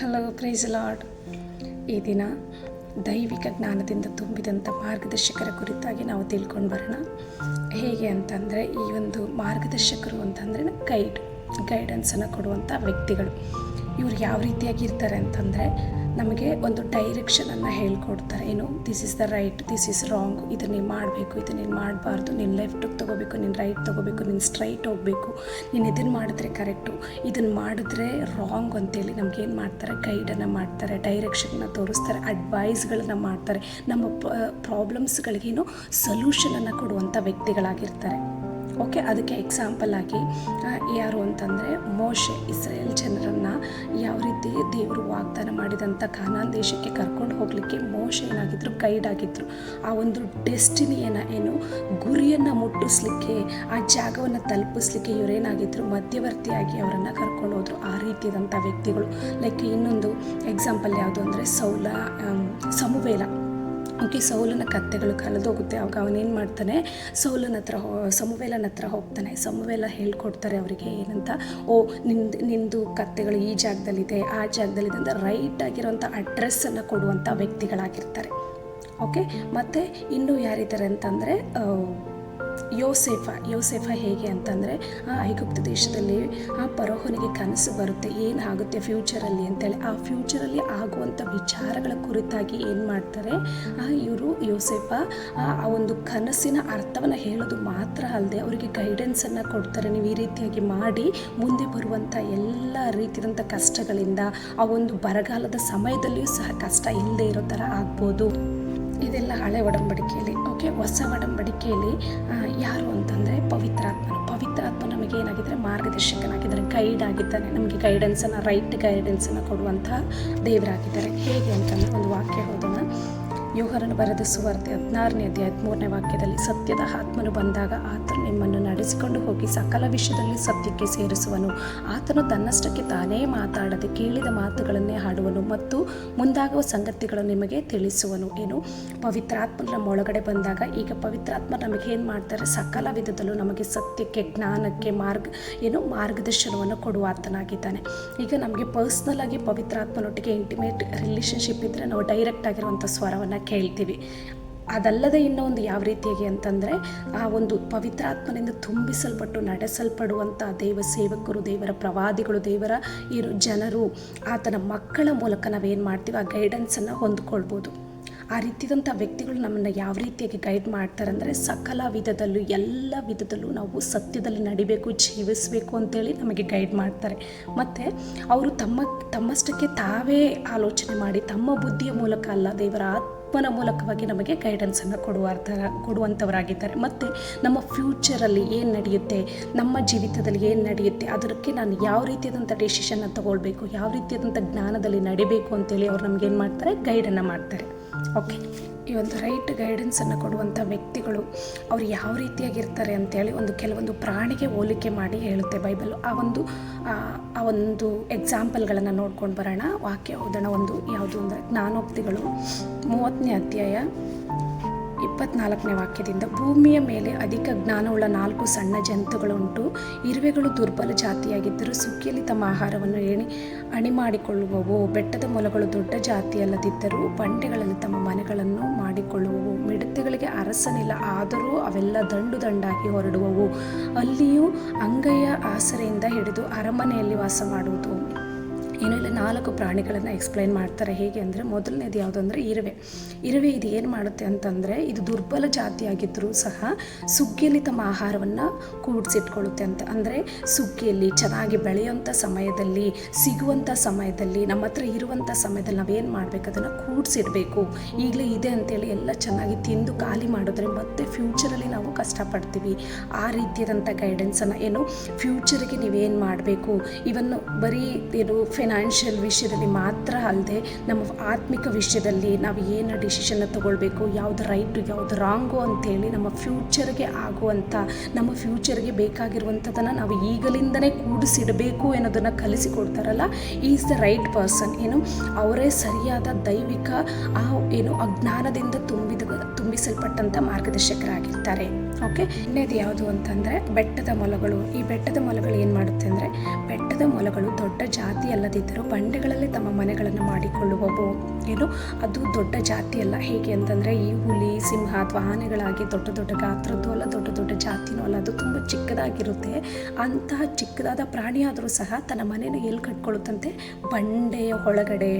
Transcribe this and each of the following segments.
Hello price lord ಈ ದಿನ ದೈವಿಕ ಜ್ಞಾನದಿಂದ ತುಂಬಿದಂಥ ಮಾರ್ಗದರ್ಶಕರ ಕುರಿತಾಗಿ ನಾವು ತಿಳ್ಕೊಂಡು ಬರೋಣ. ಹೇಗೆ ಅಂತಂದರೆ ಈ ಒಂದು ಮಾರ್ಗದರ್ಶಕರು ಅಂತಂದರೆ ಗೈಡ್ ಗೈಡೆನ್ಸನ್ನು ಕೊಡುವಂಥ ವ್ಯಕ್ತಿಗಳು. ಇವ್ರು ಯಾವ ರೀತಿಯಾಗಿ ಇರ್ತಾರೆ ಅಂತಂದರೆ ನಮಗೆ ಒಂದು ಡೈರೆಕ್ಷನನ್ನು ಹೇಳ್ಕೊಡ್ತಾರೆ. ಏನು this is the right this is wrong ಇದನ್ನು ನೀನು ಮಾಡಬೇಕು ಇದು ನೀನು ಮಾಡಬಾರ್ದು, ನೀನು ಲೆಫ್ಟಿಗೆ ತೊಗೋಬೇಕು, ನೀನು ರೈಟ್ ತೊಗೋಬೇಕು, ನೀನು ಸ್ಟ್ರೈಟ್ ಹೋಗಬೇಕು, ನೀನು ಇದನ್ನು ಮಾಡಿದ್ರೆ ಕರೆಕ್ಟು ಇದನ್ನು ಮಾಡಿದ್ರೆ ರಾಂಗ್ ಅಂತೇಳಿ ನಮಗೇನು ಮಾಡ್ತಾರೆ? ಗೈಡನ್ನು ಮಾಡ್ತಾರೆ ಡೈರೆಕ್ಷನ್ನ ತೋರಿಸ್ತಾರೆ ಅಡ್ವೈಸ್ಗಳನ್ನ ಮಾಡ್ತಾರೆ. ನಮ್ಮ ಪ್ರಾಬ್ಲಮ್ಸ್ಗಳಿಗೇನು ಸೊಲ್ಯೂಷನನ್ನು ಕೊಡುವಂಥ ವ್ಯಕ್ತಿಗಳಾಗಿರ್ತಾರೆ. ಓಕೆ, ಅದಕ್ಕೆ ಎಕ್ಸಾಂಪಲ್ ಆಗಿ ಯಾರು ಅಂತಂದರೆ ಮೋಶೆ ಇಸ್ರೇಲ್ ಜನರನ್ನು ಯಾವ ರೀತಿ ದೇವರು ವಾಗ್ದಾನ ಮಾಡಿದಂಥ ಕಾನಾನ್ ದೇಶಕ್ಕೆ ಕರ್ಕೊಂಡು ಹೋಗಲಿಕ್ಕೆ ಮೋಶೆ ಏನಾಗಿದ್ರು ಗೈಡ್ ಆಗಿದ್ದರು ಆ ಒಂದು ಡೆಸ್ಟಿನಿಯನ್ನು ಏನು ಗುರಿಯನ್ನು ಮುಟ್ಟಿಸ್ಲಿಕ್ಕೆ, ಆ ಜಾಗವನ್ನು ತಲುಪಿಸ್ಲಿಕ್ಕೆ ಇವರೇನಾಗಿದ್ದರು ಮಧ್ಯವರ್ತಿಯಾಗಿ ಅವರನ್ನು ಕರ್ಕೊಂಡು ಹೋದರು ಆ ರೀತಿಯಾದಂಥ ವ್ಯಕ್ತಿಗಳು. ಲೈಕ್ ಇನ್ನೊಂದು ಎಕ್ಸಾಂಪಲ್ ಯಾವುದು ಅಂದರೆ ಸೌಲ ಸಮುವೇಲ. ಓಕೆ ಸೌಲನ ಕತ್ತೆಗಳು ಕಳೆದೋಗುತ್ತೆ. ಅವಾಗ ಅವನೇನು ಮಾಡ್ತಾನೆ? ಸೌಲನ ಹತ್ರ ಹೋ, ಸಮುವೇಲನ ಹತ್ರ ಹೋಗ್ತಾನೆ. ಸಮುವೇಲ ಹೇಳ್ಕೊಡ್ತಾರೆ ಅವರಿಗೆ ಏನಂತ, ಓ, ನಿಂದು ನಿಂದು ಕತ್ತೆಗಳು ಈ ಜಾಗದಲ್ಲಿದೆ, ಆ ಜಾಗದಲ್ಲಿದೆ ಅಂತ ರೈಟ್ ಆಗಿರೋಂಥ ಅಡ್ರೆಸ್ಸನ್ನು ಕೊಡುವಂಥ ವ್ಯಕ್ತಿಗಳಾಗಿರ್ತಾರೆ. ಓಕೆ ಮತ್ತು ಇನ್ನೂ ಯಾರಿದ್ದಾರೆ ಅಂತಂದರೆ ಯೋಸೇಫ ಯೋಸೇಫ ಹೇಗೆ ಅಂತಂದರೆ, ಆ ಐಗುಪ್ತ ದೇಶದಲ್ಲಿ ಆ ಪರೋಹನಿಗೆ ಕನಸು ಬರುತ್ತೆ ಏನು ಆಗುತ್ತೆ ಫ್ಯೂಚರಲ್ಲಿ ಅಂತೇಳಿ. ಆ ಫ್ಯೂಚರಲ್ಲಿ ಆಗುವಂಥ ವಿಚಾರಗಳ ಕುರಿತಾಗಿ ಏನು ಮಾಡ್ತಾರೆ, ಆ ಇವರು ಯೋಸೇಫ, ಆ ಆ ಒಂದು ಕನಸಿನ ಅರ್ಥವನ್ನು ಹೇಳೋದು ಮಾತ್ರ ಅಲ್ಲದೆ ಅವರಿಗೆ ಗೈಡೆನ್ಸನ್ನು ಕೊಡ್ತಾರೆ. ನೀವು ಈ ರೀತಿಯಾಗಿ ಮಾಡಿ ಮುಂದೆ ಬರುವಂಥ ಎಲ್ಲ ರೀತಿಯಾದಂಥ ಕಷ್ಟಗಳಿಂದ, ಆ ಒಂದು ಬರಗಾಲದ ಸಮಯದಲ್ಲಿಯೂ ಸಹ ಕಷ್ಟ ಇಲ್ಲದೆ ಇರೋ ಥರ ಆಗ್ಬೋದು. ಇದೆಲ್ಲ ಹಳೆ ಒಡಂಬಡಿಕೆಯಲ್ಲಿ ಓಕೆ ಹೊಸ ಒಡಂಬಡಿಕೆಯಲ್ಲಿ ಯಾರು ಅಂತಂದರೆ ಪವಿತ್ರಾತ್ಮನು ಪವಿತ್ರಾತ್ಮ ನಮಗೆ ಏನಾಗಿದ್ದರೆ ಮಾರ್ಗದರ್ಶಕನಾಗಿದ್ದಾರೆ ಗೈಡ್ ಆಗಿದ್ದಾನೆ. ನಮಗೆ ಗೈಡೆನ್ಸನ್ನು ರೈಟ್ ಗೈಡೆನ್ಸನ್ನು ಕೊಡುವಂತಹ ದೇವರಾಗಿದ್ದಾರೆ. ಹೇಗೆ ಅಂತಂದರೆ ಒಂದು ವಾಕ್ಯ ಹೋದೋಣ ಯೋಹರನು ಬರೆದ ಸುವಾರ್ತೆ ಹದಿನಾರನೇ ಅಧ್ಯಾಯ ಹದಿಮೂರನೇ ವಾಕ್ಯದಲ್ಲಿ, ಸತ್ಯದ ಆತ್ಮನು ಬಂದಾಗ ಆತನು ನಿಮ್ಮನ್ನು ನಡೆಸಿಕೊಂಡು ಹೋಗಿ ಸಕಲ ವಿಷಯದಲ್ಲಿ ಸತ್ಯಕ್ಕೆ ಸೇರಿಸುವನು. ಆತನು ತನ್ನಷ್ಟಕ್ಕೆ ತಾನೇ ಮಾತಾಡದೆ ಕೇಳಿದ ಮಾತುಗಳನ್ನೇ ಹಾಡುವನು ಮತ್ತು ಮುಂದಾಗುವ ಸಂಗತಿಗಳನ್ನು ನಿಮಗೆ ತಿಳಿಸುವನು. ಏನು? ಪವಿತ್ರಾತ್ಮನ ನಮ್ಮ ಒಳಗಡೆ ಬಂದಾಗ ಈಗ ಪವಿತ್ರಾತ್ಮ ನಮಗೆ ಏನು ಮಾಡ್ತಾರೆ? ಸಕಲ ವಿಧದಲ್ಲೂ ನಮಗೆ ಸತ್ಯಕ್ಕೆ, ಜ್ಞಾನಕ್ಕೆ ಮಾರ್ಗ, ಏನು? ಮಾರ್ಗದರ್ಶನವನ್ನು ಕೊಡುವ ಆತನಾಗಿದ್ದಾನೆ. ಈಗ ನಮಗೆ ಪರ್ಸ್ನಲ್ ಆಗಿ ಪವಿತ್ರಾತ್ಮನೊಟ್ಟಿಗೆ ಇಂಟಿಮೇಟ್ ರಿಲೇಷನ್ಶಿಪ್ ಇದ್ದರೆ ನಾವು ಡೈರೆಕ್ಟ್ ಆಗಿರುವಂಥ ಸ್ವರವನ್ನು ಕೇಳ್ತೀವಿ. ಅದಲ್ಲದೆ ಇನ್ನೂ ಒಂದು ಯಾವ ರೀತಿಯಾಗಿ ಅಂತಂದರೆ, ಆ ಒಂದು ಪವಿತ್ರಾತ್ಮನಿಂದ ತುಂಬಿಸಲ್ಪಟ್ಟು ನಡೆಸಲ್ಪಡುವಂಥ ದೇವ ಸೇವಕರು, ದೇವರ ಪ್ರವಾದಿಗಳು, ದೇವರ ಏನು ಜನರು, ಆತನ ಮಕ್ಕಳ ಮೂಲಕ ನಾವೇನು ಮಾಡ್ತೀವಿ, ಆ ಗೈಡೆನ್ಸನ್ನು ಹೊಂದ್ಕೊಳ್ಬೋದು. ಆ ರೀತಿಯಾದಂಥ ವ್ಯಕ್ತಿಗಳು ನಮ್ಮನ್ನು ಯಾವ ರೀತಿಯಾಗಿ ಗೈಡ್ ಮಾಡ್ತಾರೆ ಅಂದರೆ ಸಕಲ ವಿಧದಲ್ಲೂ, ಎಲ್ಲ ವಿಧದಲ್ಲೂ ನಾವು ಸತ್ಯದಲ್ಲಿ ನಡಿಬೇಕು, ಜೀವಿಸಬೇಕು ಅಂತೇಳಿ ನಮಗೆ ಗೈಡ್ ಮಾಡ್ತಾರೆ. ಮತ್ತು ಅವರು ತಮ್ಮ, ತಮ್ಮಷ್ಟಕ್ಕೆ ತಾವೇ ಆಲೋಚನೆ ಮಾಡಿ, ತಮ್ಮ ಬುದ್ಧಿಯ ಮೂಲಕ ಅಲ್ಲ, ದೇವರ ಆತ್ಮನ ಮೂಲಕವಾಗಿ ನಮಗೆ ಗೈಡೆನ್ಸನ್ನು ಕೊಡುವ ಕೊಡುವಂಥವರಾಗಿದ್ದಾರೆ ಮತ್ತು ನಮ್ಮ ಫ್ಯೂಚರಲ್ಲಿ ಏನು ನಡೆಯುತ್ತೆ, ನಮ್ಮ ಜೀವಿತದಲ್ಲಿ ಏನು ನಡೆಯುತ್ತೆ, ಅದಕ್ಕೆ ನಾನು ಯಾವ ರೀತಿಯಾದಂಥ ಡಿಸಿಷನ್ನ ತಗೊಳ್ಬೇಕು, ಯಾವ ರೀತಿಯಾದಂಥ ಜ್ಞಾನದಲ್ಲಿ ನಡಿಬೇಕು ಅಂತೇಳಿ ಅವ್ರು ನಮ್ಗೆ ಏನು ಮಾಡ್ತಾರೆ? ಗೈಡನ್ನು ಮಾಡ್ತಾರೆ. ಓಕೆ ಈ ಒಂದು ರೈಟ್ ಗೈಡೆನ್ಸನ್ನು ಕೊಡುವಂಥ ವ್ಯಕ್ತಿಗಳು ಅವ್ರು ಯಾವ ರೀತಿಯಾಗಿರ್ತಾರೆ ಅಂತೇಳಿ ಒಂದು ಕೆಲವೊಂದು ಪ್ರಾಣಿಗೆ ಹೋಲಿಕೆ ಮಾಡಿ ಹೇಳುತ್ತೆ ಬೈಬಲ್. ಆ ಒಂದು ಆ ಒಂದು ಎಕ್ಸಾಂಪಲ್ಗಳನ್ನು ನೋಡ್ಕೊಂಡು ಬರೋಣ. ವಾಕ್ಯ ಓದೋಣ ಒಂದು ಯಾವುದು ಅಂದರೆ ಜ್ಞಾನೋಕ್ತಿಗಳು ಮೂವತ್ತನೇ ಅಧ್ಯಾಯ ಇಪ್ಪತ್ನಾಲ್ಕನೇ ವಾಕ್ಯದಿಂದ ಭೂಮಿಯ ಮೇಲೆ ಅಧಿಕ ಜ್ಞಾನವುಳ್ಳ ನಾಲ್ಕು ಸಣ್ಣ ಜಂತುಗಳುಂಟು. ಇರುವೆಗಳು ದುರ್ಬಲ ಜಾತಿಯಾಗಿದ್ದರೂ ಸುಕ್ಕಿಯಲ್ಲಿ ತಮ್ಮ ಆಹಾರವನ್ನು ಎಣಿ ಅಣಿ ಮಾಡಿಕೊಳ್ಳುವವು ಬೆಟ್ಟದ ಮೊಲಗಳು ದೊಡ್ಡ ಜಾತಿಯಲ್ಲದಿದ್ದರೂ ಬಂಡೆಗಳಲ್ಲಿ ತಮ್ಮ ಮನೆಗಳನ್ನು ಮಾಡಿಕೊಳ್ಳುವವು. ಮಿಡತೆಗಳಿಗೆ ಅರಸನಿಲ್ಲ, ಆದರೂ ಅವೆಲ್ಲ ದಂಡು ದಂಡಾಗಿ ಹೊರಡುವವು. ಅಲ್ಲಿಯೂ ಅಂಗೈಯ ಆಸರೆಯಿಂದ ಹಿಡಿದು ಅರಮನೆಯಲ್ಲಿ ವಾಸ ಮಾಡುವುದು ನಾಲ್ಕು ಪ್ರಾಣಿಗಳನ್ನು ಎಕ್ಸ್ಪ್ಲೈನ್ ಮಾಡ್ತಾರೆ ಹೇಗೆ ಅಂದರೆ ಮೊದಲನೇದು ಯಾವುದು ಅಂದರೆ ಇರುವೆ. ಇರುವೆ ಇದು ಏನು ಮಾಡುತ್ತೆ ಅಂತಂದರೆ ಇದು ದುರ್ಬಲ ಜಾತಿಯಾಗಿದ್ದರೂ ಸಹ ಸುಗ್ಗಿಯಲ್ಲಿ ತಮ್ಮ ಆಹಾರವನ್ನು ಕೂಡಿಸಿಟ್ಕೊಳ್ಳುತ್ತೆ ಅಂತ. ಅಂದರೆ ಸುಗ್ಗಿಯಲ್ಲಿ ಚೆನ್ನಾಗಿ ಬೆಳೆಯುವಂಥ ಸಮಯದಲ್ಲಿ ಸಿಗುವಂಥ ಸಮಯದಲ್ಲಿ, ನಮ್ಮ ಹತ್ರ ಇರುವಂಥ ಸಮಯದಲ್ಲಿ ನಾವೇನು ಮಾಡಬೇಕು? ಅದನ್ನು ಕೂಡಿಸಿಡಬೇಕು. ಈಗಲೇ ಇದೆ ಅಂತೇಳಿ ಎಲ್ಲ ಚೆನ್ನಾಗಿ ತಿಂದು ಖಾಲಿ ಮಾಡಿದ್ರೆ ಮತ್ತೆ ಫ್ಯೂಚರಲ್ಲಿ ನಾವು ಕಷ್ಟಪಡ್ತೀವಿ. ಆ ರೀತಿಯಾದಂಥ ಗೈಡೆನ್ಸನ್ನು ಏನು ಫ್ಯೂಚರಿಗೆ ನೀವೇನು ಮಾಡಬೇಕು? ಇವನ್ನು ಬರೀ ಏನು ಫೈನಾನ್ಷಿಯಲ್ ವಿಷಯದಲ್ಲಿ ಮಾತ್ರ ಅಲ್ಲದೆ ನಮ್ಮ ಆತ್ಮಿಕ ವಿಷಯದಲ್ಲಿ ನಾವು ಏನು ಡಿಸಿಷನ್ನ ತೊಗೊಳ್ಬೇಕು, ಯಾವುದು ರೈಟು ಯಾವುದು ರಾಂಗು ಅಂತೇಳಿ ನಮ್ಮ ಫ್ಯೂಚರ್ಗೆ ಆಗುವಂಥ ನಮ್ಮ ಫ್ಯೂಚರ್ಗೆ ಬೇಕಾಗಿರುವಂಥದ್ದನ್ನು ನಾವು ಈಗಲಿಂದನೇ ಕೂಡಿಸಿಡಬೇಕು ಅನ್ನೋದನ್ನು ಕಲಿಸಿಕೊಡ್ತಾರಲ್ಲ ಈಸ್ ದ ರೈಟ್ ಪರ್ಸನ್ ಏನು, ಅವರೇ ಸರಿಯಾದ ದೈವಿಕ, ಆ ಏನು ಅಜ್ಞಾನದಿಂದ ತುಂಬಿದ ತುಂಬಿಸಲ್ಪಟ್ಟಂಥ ಮಾರ್ಗದರ್ಶಕರಾಗಿರ್ತಾರೆ. ಓಕೆ ಇನ್ನೇದು ಯಾವುದು ಅಂತಂದರೆ, ಬೆಟ್ಟದ ಮೊಲಗಳು. ಈ ಬೆಟ್ಟದ ಮೊಲಗಳು ಏನು ಮಾಡುತ್ತೆ ಅಂದರೆ, ಬೆಟ್ಟದ ಮೊಲಗಳು ದೊಡ್ಡ ಜಾತಿ ಅಲ್ಲದಿದ್ದರೂ ಬಂಡೆಗಳಲ್ಲಿ ತಮ್ಮ ಮನೆಗಳನ್ನು ಮಾಡಿಕೊಳ್ಳುವವು ಏನು? ಅದು ದೊಡ್ಡ ಜಾತಿಯಲ್ಲ ಹೇಗೆ ಅಂತಂದರೆ, ಈ ಹುಲಿ, ಸಿಂಹ ಅಥವಾ ಆನೆಗಳಾಗಿ ದೊಡ್ಡ ದೊಡ್ಡ ಗಾತ್ರದ್ದು ಅಲ್ಲ, ದೊಡ್ಡ ದೊಡ್ಡ ಜಾತಿನೂ ಅಲ್ಲ. ಅದು ತುಂಬ ಚಿಕ್ಕದಾಗಿರುತ್ತೆ. ಅಂತಹ ಚಿಕ್ಕದಾದ ಪ್ರಾಣಿಯಾದರೂ ಸಹ ತನ್ನ ಮನೆಯನ್ನು ಎಲ್ಲಿ ಕಟ್ಕೊಳ್ಳುತ್ತಂತೆ? ಬಂಡೆಯ ಒಳಗಡೆ.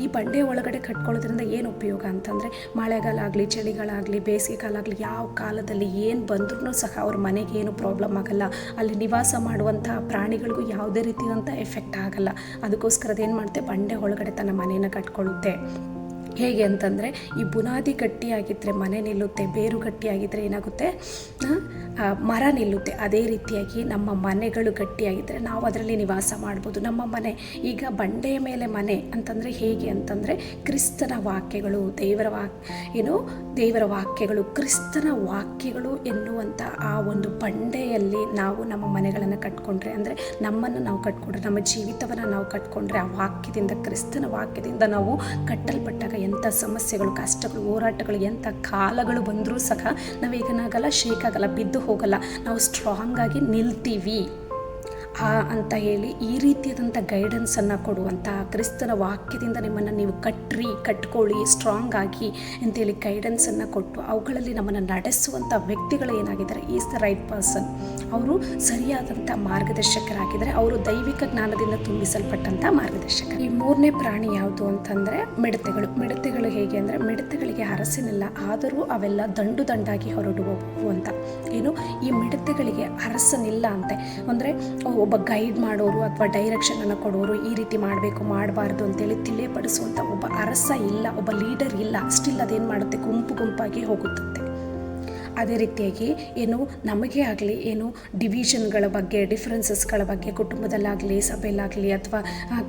ಈ ಬಂಡೆಯ ಒಳಗಡೆ ಕಟ್ಕೊಳ್ಳೋದ್ರಿಂದ ಏನು ಉಪಯೋಗ ಅಂತಂದರೆ ಮಳೆಗಾಲ ಆಗಲಿ ಚಳಿಗಾಲಾಗಲಿ ಬೇಸಿಗೆ ಕಾಲ ಆಗಲಿ ಯಾವ ಕಾಲದಲ್ಲಿ ಏನು ಬಂದ್ರೂ ಸಹ ಅವ್ರ ಮನೆಗೆ ಏನು ಪ್ರಾಬ್ಲಮ್ ಆಗಲ್ಲ. ಅಲ್ಲಿ ನಿವಾಸ ಮಾಡುವಂತಹ ಪ್ರಾಣಿಗಳಿಗೂ ಯಾವುದೇ ರೀತಿಯಾದಂಥ ಎಫೆಕ್ಟ್ ಆಗಲ್ಲ. ಅದಕ್ಕೋಸ್ಕರ ಅದೇನು ಮಾಡುತ್ತೆ ಬಂಡೆ ಒಳಗಡೆ ತನ್ನ ಮನೆಯನ್ನು ಕಟ್ಕೊಳ್ಳುತ್ತೆ ಹೇಗೆ ಅಂತಂದರೆ, ಈ ಬುನಾದಿ ಗಟ್ಟಿಯಾಗಿದ್ದರೆ ಮನೆ ನಿಲ್ಲುತ್ತೆ, ಬೇರು ಗಟ್ಟಿಯಾಗಿದ್ದರೆ ಏನಾಗುತ್ತೆ? ಮರ ನಿಲ್ಲುತ್ತೆ. ಅದೇ ರೀತಿಯಾಗಿ ನಮ್ಮ ಮನೆಗಳು ಗಟ್ಟಿಯಾಗಿದ್ದರೆ ನಾವು ಅದರಲ್ಲಿ ನಿವಾಸ ಮಾಡ್ಬೋದು. ನಮ್ಮ ಮನೆ, ಈಗ ಬಂಡೆಯ ಮೇಲೆ ಮನೆ ಅಂತಂದರೆ ಹೇಗೆ ಅಂತಂದರೆ, ಕ್ರಿಸ್ತನ ವಾಕ್ಯಗಳು, ದೇವರ ವಾಕ್, ಏನು? ದೇವರ ವಾಕ್ಯಗಳು, ಕ್ರಿಸ್ತನ ವಾಕ್ಯಗಳು ಎನ್ನುವಂಥ ಆ ಒಂದು ಬಂಡೆಯಲ್ಲಿ ನಾವು ನಮ್ಮ ಮನೆಗಳನ್ನು ಕಟ್ಕೊಂಡ್ರೆ ಅಂದರೆ, ನಮ್ಮನ್ನು ನಾವು ಕಟ್ಕೊಂಡ್ರೆ, ನಮ್ಮ ಜೀವಿತವನ್ನು ನಾವು ಕಟ್ಕೊಂಡ್ರೆ ಆ ವಾಕ್ಯದಿಂದ, ಕ್ರಿಸ್ತನ ವಾಕ್ಯದಿಂದ ನಾವು ಕಟ್ಟಲ್ಪಟ್ಟಾಗ ಎಂಥ ಸಮಸ್ಯೆಗಳು, ಕಷ್ಟಗಳು, ಹೋರಾಟಗಳು, ಎಂಥ ಕಾಲಗಳು ಬಂದರೂ ಸಹ ನಾವೇಗನಾಗಲ್ಲ ಶೇಕ್ ಆಗಲ್ಲ, ಬಿದ್ದು ಹೋಗಲ್ಲ. ನಾವು ಸ್ಟ್ರಾಂಗ್ ಆಗಿ ನಿಲ್ತೀವಿ. ಆ ಅಂತ ಹೇಳಿ ಈ ರೀತಿಯಾದಂಥ ಗೈಡೆನ್ಸನ್ನು ಕೊಡುವಂಥ ಕ್ರಿಸ್ತನ ವಾಕ್ಯದಿಂದ ನಿಮ್ಮನ್ನು ನೀವು ಕಟ್ಟ್ರಿ ಕಟ್ಕೊಳ್ಳಿ ಸ್ಟ್ರಾಂಗ್ ಆಗಿ ಅಂತೇಳಿ ಗೈಡೆನ್ಸನ್ನು ಕೊಟ್ಟು ಅವುಗಳಲ್ಲಿ ನಮ್ಮನ್ನು ನಡೆಸುವಂಥ ವ್ಯಕ್ತಿಗಳು ಏನಾಗಿದ್ದಾರೆ? ಈಸ್ ದ ರೈಟ್ ಪರ್ಸನ್ ಅವರು ಸರಿಯಾದಂಥ ಮಾರ್ಗದರ್ಶಕರಾಗಿದ್ದಾರೆ. ಅವರು ದೈವಿಕ ಜ್ಞಾನದಿಂದ ತುಂಬಿಸಲ್ಪಟ್ಟಂಥ ಮಾರ್ಗದರ್ಶಕ ಈ ಮೂರನೇ ಪ್ರಾಣಿ ಯಾವುದು ಅಂತಂದರೆ ಮಿಡತೆಗಳು. ಮಿಡತೆಗಳು ಹೇಗೆ ಅಂದರೆ ಮಿಡತೆಗಳಿಗೆ ಅರಸಿನಿಲ್ಲ, ಆದರೂ ಅವೆಲ್ಲ ದಂಡು ದಂಡಾಗಿ ಹೊರಡುವವು ಅಂತ. ಏನು? ಈ ಮಿಡತೆಗಳಿಗೆ ಅರಸನಿಲ್ಲ ಅಂತೆ. ಅಂದರೆ ಒಬ್ಬ ಗೈಡ್ ಮಾಡೋರು ಅಥವಾ ಡೈರೆಕ್ಷನನ್ನು ಕೊಡೋರು ಈ ರೀತಿ ಮಾಡಬೇಕು, ಮಾಡಬಾರ್ದು ಅಂತೇಳಿ ತಿಳಿಯಪಡಿಸುವಂಥ ಒಬ್ಬ ಅರಸ ಇಲ್ಲ, ಒಬ್ಬ ಲೀಡರ್ ಇಲ್ಲ. ಸ್ಟಿಲ್ ಅದೇನು ಮಾಡುತ್ತೆ? ಗುಂಪು ಗುಂಪಾಗಿ ಹೋಗುತ್ತಂತೆ ಅದೇ ರೀತಿಯಾಗಿ ಏನು ನಮಗೆ ಆಗಲಿ, ಏನು ಡಿವಿಷನ್ಗಳ ಬಗ್ಗೆ ಡಿಫ್ರೆನ್ಸಸ್ಗಳ ಬಗ್ಗೆ, ಕುಟುಂಬದಲ್ಲಾಗಲಿ ಸಭೆಯಲ್ಲಾಗಲಿ ಅಥವಾ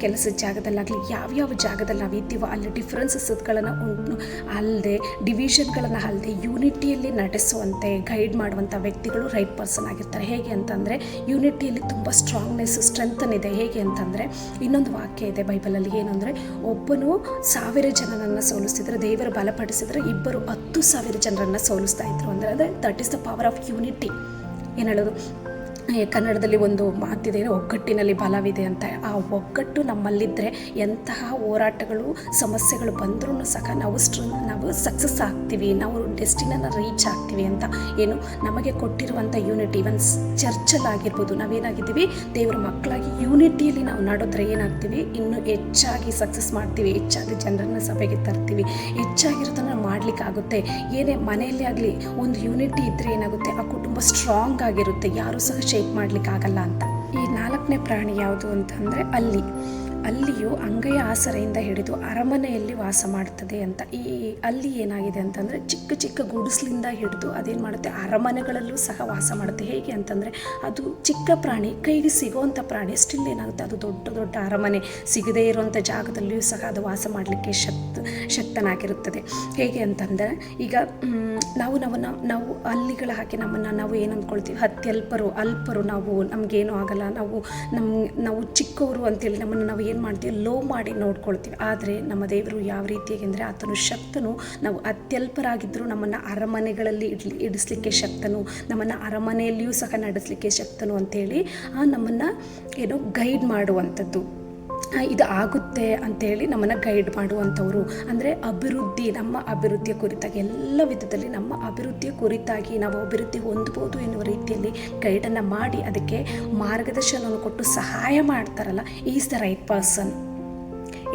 ಕೆಲಸದ ಜಾಗದಲ್ಲಾಗಲಿ ಯಾವ್ಯಾವ ಜಾಗದಲ್ಲಿ ನಾವು ಇದ್ದೀವೋ ಅಲ್ಲಿ ಡಿಫ್ರೆನ್ಸಸ್ಗಳನ್ನು ಉಂಟು. ಅಲ್ಲದೆ ಡಿವಿಷನ್ಗಳನ್ನು ಅಲ್ಲದೆ ಯೂನಿಟಿಯಲ್ಲಿ ನಡೆಸುವಂತೆ ಗೈಡ್ ಮಾಡುವಂಥ ವ್ಯಕ್ತಿಗಳು ರೈಟ್ ಪರ್ಸನ್ ಆಗಿರ್ತಾರೆ. ಹೇಗೆ ಅಂತಂದರೆ ಯೂನಿಟಿಯಲ್ಲಿ ತುಂಬ ಸ್ಟ್ರಾಂಗ್ನೆಸ್ ಸ್ಟ್ರೆಂಥನ್ ಇದೆ. ಹೇಗೆ ಅಂತಂದರೆ ಇನ್ನೊಂದು ವಾಕ್ಯ ಇದೆ ಬೈಬಲಲ್ಲಿ ಏನು ಅಂದರೆ, ಒಬ್ಬನು ಸಾವಿರ ಜನರನ್ನು ಸೋಲಿಸ್ತಿದ್ರೆ ದೇವರು ಬಲಪಡಿಸಿದ್ರೆ ಇಬ್ಬರು ಹತ್ತು ಸಾವಿರ ಜನರನ್ನು ಸೋಲಿಸ್ತಾ ಇದ್ರು ಅಂದರೆ ಅಂದರೆ that is the power of unity ಏನು ಹೇಳೋದು ಈ ಕನ್ನಡದಲ್ಲಿ ಒಂದು ಮಾತಿದೆ, ಒಗ್ಗಟ್ಟಿನಲ್ಲಿ ಬಲವಿದೆ ಅಂತ. ಆ ಒಗ್ಗಟ್ಟು ನಮ್ಮಲ್ಲಿದ್ದರೆ ಎಂತಹ ಹೋರಾಟಗಳು, ಸಮಸ್ಯೆಗಳು ಬಂದರೂ ಸಹ ನಾವು ಸ್ಟ್ರ, ನಾವು ಸಕ್ಸಸ್ ಆಗ್ತೀವಿ, ನಾವು ಡೆಸ್ಟಿನನ್ನು ರೀಚ್ ಆಗ್ತೀವಿ ಅಂತ ಏನು ನಮಗೆ ಕೊಟ್ಟಿರುವಂಥ ಯೂನಿಟಿ ಇವನ್ ಚರ್ಚಲ್ಲಾಗಿರ್ಬೋದು ನಾವೇನಾಗಿದ್ದೀವಿ, ದೇವರ ಮಕ್ಕಳಾಗಿ ಯೂನಿಟಿಯಲ್ಲಿ ನಾವು ನಾಡೋದ್ರೆ ಏನಾಗ್ತೀವಿ, ಇನ್ನೂ ಹೆಚ್ಚಾಗಿ ಸಕ್ಸಸ್ ಮಾಡ್ತೀವಿ, ಹೆಚ್ಚಾಗಿ ಜನರನ್ನ ಸಭೆಗೆ ತರ್ತೀವಿ ಹೆಚ್ಚಾಗಿರೋದನ್ನು ಮಾಡಲಿಕ್ಕಾಗುತ್ತೆ. ಏನೇ ಮನೆಯಲ್ಲೇ ಆಗಲಿ, ಒಂದು ಯೂನಿಟಿ ಇದ್ದರೆ ಏನಾಗುತ್ತೆ, ಆ ಸ್ಟ್ರಾಂಗ್ ಆಗಿರುತ್ತೆ. ಯಾರೂ ಸಹ ಶೇಕ್ ಮಾಡಲಿಕ್ಕಾಗಲ್ಲ ಅಂತ. ಈ ನಾಲ್ಕನೇ ಪ್ರಾಣಿ ಯಾವುದು ಅಂತಂದರೆ ಅಲ್ಲಿ. ಅಲ್ಲಿಯು ಅಂಗೈಯ ಆಸರೆಯಿಂದ ಹಿಡಿದು ಅರಮನೆಯಲ್ಲಿ ವಾಸ ಮಾಡ್ತದೆ ಅಂತ. ಈ ಅಲ್ಲಿ ಏನಾಗಿದೆ ಅಂತಂದರೆ ಚಿಕ್ಕ ಚಿಕ್ಕ ಗುಡಿಸ್ಲಿಂದ ಹಿಡಿದು ಅದೇನು ಮಾಡುತ್ತೆ? ಅರಮನೆಗಳಲ್ಲೂ ಸಹ ವಾಸ ಮಾಡುತ್ತೆ. ಹೇಗೆ ಅಂತಂದರೆ ಅದು ಚಿಕ್ಕ ಪ್ರಾಣಿ, ಕೈಗೆ ಸಿಗೋವಂಥ ಪ್ರಾಣಿ ಸ್ಟಿಲ್ ಏನಾಗುತ್ತೆ? ಅದು ದೊಡ್ಡ ದೊಡ್ಡ ಅರಮನೆ. ಸಿಗದೇ ಇರುವಂಥ ಜಾಗದಲ್ಲಿಯೂ ಸಹ ಅದು ವಾಸ ಮಾಡಲಿಕ್ಕೆ ಶಕ್ತ, ಶಕ್ತನಾಗಿರುತ್ತದೆ. ಹೇಗೆ ಅಂತಂದರೆ ಈಗ ನಾವು ನಮ್ಮನ್ನು, ನಾವು ಅಲ್ಲಿಗಳ ಹಾಕಿ ನಮ್ಮನ್ನು ನಾವು ಏನು ಅಂದ್ಕೊಳ್ತೀವಿ ಅತ್ಯಲ್ಪರು ಅಲ್ಪರು ನಾವು ನಮಗೇನು ಆಗಲ್ಲ. ನಾವು ನಮ್ಮ ನಾವು ಚಿಕ್ಕವರು ಅಂತೇಳಿ ನಮ್ಮನ್ನು ನಾವು ಏನು ಮಾಡ್ತೀವಿ? ಲೋ ಮಾಡಿ ನೋಡ್ಕೊಳ್ತೀವಿ. ಆದರೆ ನಮ್ಮ ದೇವರು ಯಾವ ರೀತಿಯಾಗಿ ಅಂದರೆ ಆತನು ಶಕ್ತನು. ನಾವು ಅತ್ಯಲ್ಪರಾಗಿದ್ದರೂ ನಮ್ಮನ್ನು ಅರಮನೆಗಳಲ್ಲಿ ಇಡ್ಲಿ, ಇಡಿಸ್ಲಿಕ್ಕೆ ಶಕ್ತನು. ನಮ್ಮನ್ನು ಅರಮನೆಯಲ್ಲಿಯೂ ಸಹ ನಡೆಸಲಿಕ್ಕೆ ಶಕ್ತನು ಅಂತೇಳಿ ಆ ನಮ್ಮನ್ನು ಏನೋ ಗೈಡ್ ಮಾಡುವಂಥದ್ದು. ಇದು ಆಗುತ್ತೆ ಅಂತೇಳಿ ನಮ್ಮನ್ನು ಗೈಡ್ ಮಾಡುವಂಥವ್ರು. ಅಂದರೆ ಅಭಿವೃದ್ಧಿ, ನಮ್ಮ ಅಭಿವೃದ್ಧಿಯ ಕುರಿತಾಗಿ, ಎಲ್ಲ ವಿಧದಲ್ಲಿ ನಮ್ಮ ಅಭಿವೃದ್ಧಿಯ ಕುರಿತಾಗಿ ನಾವು ಅಭಿವೃದ್ಧಿ ಹೊಂದ್ಬೋದು ಎನ್ನುವ ರೀತಿಯಲ್ಲಿ ಗೈಡನ್ನು ಮಾಡಿ ಅದಕ್ಕೆ ಮಾರ್ಗದರ್ಶನವನ್ನು ಕೊಟ್ಟು ಸಹಾಯ ಮಾಡ್ತಾರಲ್ಲ is the right person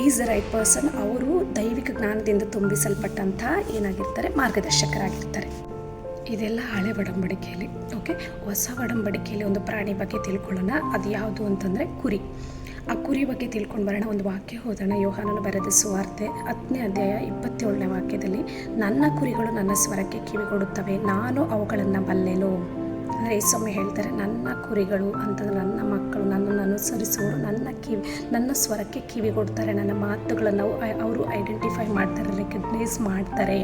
is the right person ಅವರು ದೈವಿಕ ಜ್ಞಾನದಿಂದ ತುಂಬಿಸಲ್ಪಟ್ಟಂತಹ ಏನಾಗಿರ್ತಾರೆ, ಮಾರ್ಗದರ್ಶಕರಾಗಿರ್ತಾರೆ. ಇದೆಲ್ಲ ಹಳೆ ಒಡಂಬಡಿಕೆಯಲ್ಲಿ ಓಕೆ ಹೊಸ ಒಡಂಬಡಿಕೆಯಲ್ಲಿ ಒಂದು ಪ್ರಾಣಿ ಬಗ್ಗೆ ತಿಳ್ಕೊಳ್ಳೋಣ. ಅದು ಯಾವುದು ಅಂತಂದರೆ ಕುರಿ. ಆ ಕುರಿ ಬಗ್ಗೆ ತಿಳ್ಕೊಂಡು ಬರೋಣ. ಒಂದು ವಾಕ್ಯ ಓದೋಣ. ಯೋಹಾನನು ಬರೆದ ಸುವಾರ್ತೆ ಹತ್ತನೇ ಅಧ್ಯಾಯ ಇಪ್ಪತ್ತೇಳನೇ ವಾಕ್ಯದಲ್ಲಿ, ನನ್ನ ಕುರಿಗಳು ನನ್ನ ಸ್ವರಕ್ಕೆ ಕಿವಿಗೊಡುತ್ತವೆ, ನಾನು ಅವುಗಳನ್ನು ಬಲ್ಲೆನು? ಅಂದರೆ ಯೇಸೊಮ್ಮೆ ಹೇಳ್ತಾರೆ, ನನ್ನ ಕುರಿಗಳು ಅಂತಂದ್ರೆ ನನ್ನ ಮಕ್ಕಳು ನನ್ನನ್ನು ಅನುಸರಿಸುವವರು ನನ್ನ ಕಿವಿ, ನನ್ನ ಸ್ವರಕ್ಕೆ ಕಿವಿ ಕೊಡ್ತಾರೆ ನನ್ನ ಮಾತುಗಳನ್ನು ಅವರು ಐಡೆಂಟಿಫೈ ಮಾಡ್ತಾರೆ, ರೆಕಗ್ನೈಸ್ ಮಾಡ್ತಾರೆ.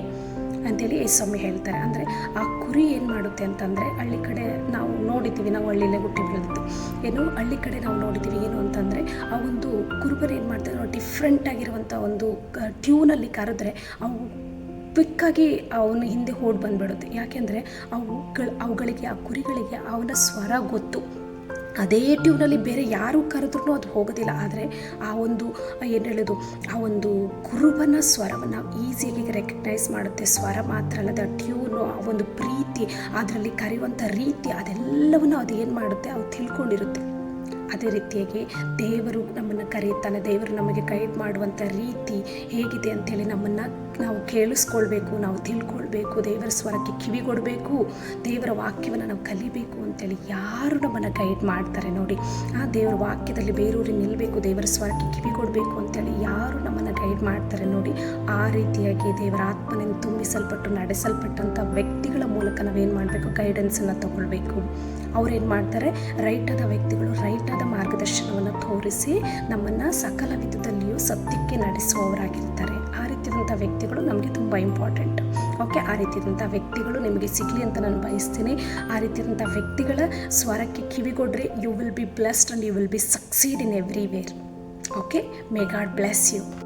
ಅಂತೇಳಿ ಯೇಸೊಮ್ಮೆ ಹೇಳ್ತಾರೆ. ಅಂದರೆ ಆ ಕುರಿ ಏನು ಮಾಡುತ್ತೆ ಅಂತಂದರೆ, ಹಳ್ಳಿ ಕಡೆ ನಾವು ನೋಡಿದ್ದೀವಿ. ನಾವು ಹಳ್ಳಿಲೇ ಹುಟ್ಟಿ ಬೆಳೆದಿದ್ದು. ಏನು ಹಳ್ಳಿ ಕಡೆ ನಾವು ನೋಡಿದ್ದೀವಿ. ಏನು ಅಂತಂದರೆ, ಆ ಒಂದು ಕುರುಬರು ಏನು ಮಾಡ್ತಾರೆ ನಾವು ಡಿಫ್ರೆಂಟ್ ಆಗಿರುವಂಥ ಒಂದು ಟ್ಯೂನಲ್ಲಿ ಕರೆದ್ರೆ ಅವು ಕ್ವಿಕ್ಕಾಗಿ ಅವನ ಹಿಂದೆ ಓಡಿ ಬಂದ್ಬಿಡುತ್ತೆ. ಯಾಕೆಂದರೆ, ಅವುಗಳ, ಅವುಗಳಿಗೆ, ಆ ಕುರಿಗಳಿಗೆ ಅವನ ಸ್ವರ ಗೊತ್ತು. ಅದೇ ಟ್ಯೂನಲ್ಲಿ ಬೇರೆ ಯಾರು ಕರೆದ್ರೂ ಅದು ಹೋಗೋದಿಲ್ಲ. ಆದರೆ ಆ ಒಂದು, ಏನು ಹೇಳೋದು, ಆ ಒಂದು ಕುರುಬನ ಸ್ವರವನ್ನು ಈಸಿಯಾಗಿ ರೆಕಗ್ನೈಸ್ ಮಾಡುತ್ತೆ. ಸ್ವರ ಮಾತ್ರ ಅಲ್ಲದ ಟ್ಯೂನು ಆ ಒಂದು ಪ್ರೀತಿ, ಅದರಲ್ಲಿ ಕರೆಯುವಂಥ ರೀತಿ, ಅದೆಲ್ಲವನ್ನು ಅದು ಏನು ಮಾಡುತ್ತೆ? ಅದು ತಿಳ್ಕೊಂಡಿರುತ್ತೆ. ಅದೇ ರೀತಿಯಾಗಿ ದೇವರು ನಮ್ಮನ್ನು ಕರೆಯುತ್ತಾನೆ. ದೇವರು ನಮಗೆ ಗೈಡ್ ಮಾಡುವಂಥ ರೀತಿ ಹೇಗಿದೆ ಅಂಥೇಳಿ ನಮ್ಮನ್ನು ನಾವು ಕೇಳಿಸ್ಕೊಳ್ಬೇಕು, ನಾವು ತಿಳ್ಕೊಳ್ಬೇಕು, ದೇವರ ಸ್ವರಕ್ಕೆ ಕಿವಿಗೊಡಬೇಕು ದೇವರ ವಾಕ್ಯವನ್ನು ನಾವು ಕಲಿಬೇಕು ಅಂತೇಳಿ ಯಾರು ನಮ್ಮನ್ನು ಗೈಡ್ ಮಾಡ್ತಾರೆ ನೋಡಿ. ಆ ದೇವರ ವಾಕ್ಯದಲ್ಲಿ ಬೇರೂರಿ ನಿಲ್ಲಬೇಕು ದೇವರ ಸ್ವರಕ್ಕೆ ಕಿವಿಗೊಡಬೇಕು ಅಂತೇಳಿ ಯಾರು ನಮ್ಮನ್ನು ಗೈಡ್ ಮಾಡ್ತಾರೆ ನೋಡಿ. ಆ ರೀತಿಯಾಗಿ ದೇವರ ಆತ್ಮನಿಂದ ತುಂಬಿಸಲ್ಪಟ್ಟು ನಡೆಸಲ್ಪಟ್ಟಂಥ ವ್ಯಕ್ತಿಗಳ ಮೂಲಕ ನಾವೇನು ಮಾಡಬೇಕು? ಗೈಡೆನ್ಸನ್ನು ತಗೊಳ್ಬೇಕು. ಅವ್ರೇನು ಮಾಡ್ತಾರೆ? ರೈಟಾದ ವ್ಯಕ್ತಿಗಳು ರೈಟಾದ ಮಾರ್ಗದರ್ಶನವನ್ನು ತೋರಿಸಿ ನಮ್ಮನ್ನು ಸಕಲ ವಿಧದಲ್ಲಿಯೂ ಸತ್ಯಕ್ಕೆ ನಡೆಸುವವರಾಗಿರ್ತಾರೆ. ಆ ವ್ಯಕ್ತಿಗಳು ನಮಗೆ ತುಂಬ ಇಂಪಾರ್ಟೆಂಟ್. ಓಕೆ? ಆ ರೀತಿಯಾದಂಥ ವ್ಯಕ್ತಿಗಳು ನಿಮಗೆ ಸಿಗಲಿ ಅಂತ ನಾನು ಬಯಸ್ತೀನಿ. ಆ ರೀತಿಯಾದಂಥ ವ್ಯಕ್ತಿಗಳ ಸ್ವರಕ್ಕೆ ಕಿವಿಗೊಡ್ರಿ you will be blessed and you will be succeed in everywhere okay? May God bless you